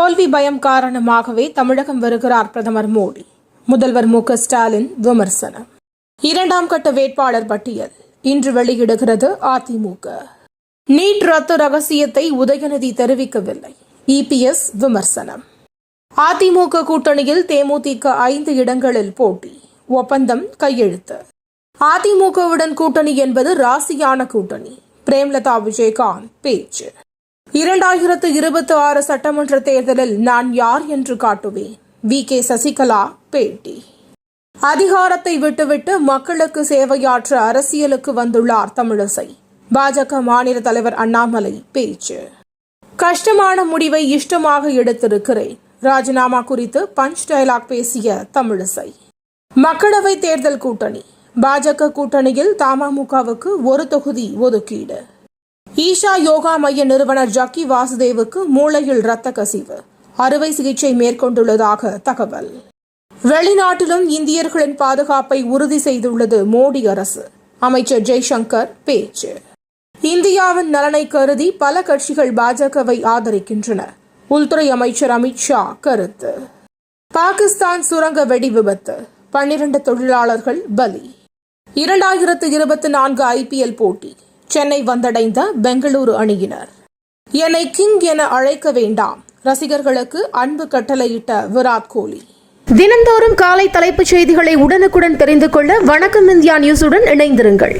தோல்வி பயம் காரணமாகவே தமிழகம் வருகிறார் பிரதமர் மோடி. முதல்வர் மு ஸ்டாலின் விமர்சனம். இரண்டாம் கட்ட வேட்பாளர் பட்டியல். இன்று வெளியிடுகிறது அதிமுக. நீட் ரத்து ரகசியத்தை உதயநிதி தெரிவிக்கவில்லை. இபிஎஸ் விமர்சனம். அதிமுக கூட்டணியில் தேமுதிக ஐந்து இடங்களில் போட்டி. ஒப்பந்தம் கையெழுத்து. அதிமுகவுடன் கூட்டணி என்பது ராசியான கூட்டணி. பிரேம்லதா விஜயகாந்த் பேச்சு. இரண்டாயிரத்து இருபத்தி ஆறு சட்டமன்ற தேர்தலில் நான் யார் என்று காட்டுவேன். வி. கே. சசிகலா பேட்டி. அதிகாரத்தை விட்டுவிட்டு மக்களுக்கு சேவையாற்ற அரசியலுக்கு வந்துள்ளார் தமிழிசை. பாஜக மாநில தலைவர் அண்ணாமலை பேச்சு. கஷ்டமான முடிவை இஷ்டமாக எடுத்திருக்கிறேன். ராஜினாமா குறித்து பஞ்ச் டயலாக் பேசிய தமிழிசை. மக்களவை தேர்தல் கூட்டணி. பாஜக கூட்டணியில் தமாமுகவுக்கு ஒரு தொகுதி ஒதுக்கீடு. ஈஷா யோகா மைய நிறுவனர் ஜக்கி வாசுதேவுக்கு மூளையில் இரத்த கசிவு. அறுவை சிகிச்சை மேற்கொண்டுள்ளதாக தகவல். வெளிநாட்டிலும் இந்தியர்களின் பாதுகாப்பை உறுதி செய்துள்ளது மோடி அரசு. அமைச்சர் ஜெய்சங்கர் பேச்சு. இந்தியாவின் நலனை கருதி பல கட்சிகள் பாஜகவை ஆதரிக்கின்றன. உள்துறை அமைச்சர் அமித்ஷா கருத்து. பாகிஸ்தான் சுரங்க வெடி விபத்து. பன்னிரண்டு தொழிலாளர்கள் பலி. இரண்டாயிரத்து இருபத்தி நான்கு ஐபிஎல் போட்டி. சென்னை வந்தடைந்த பெங்களூரு அணியினர். என்னை கிங் என அழைக்க வேண்டாம். ரசிகர்களுக்கு அன்பு கட்டளையிட்ட விராட் கோலி. தினந்தோறும் காலை தலைப்புச் செய்திகளை உடனுக்குடன் தெரிந்து கொள்ள வணக்கம் இந்தியா நியூஸுடன் இணைந்திருங்கள்.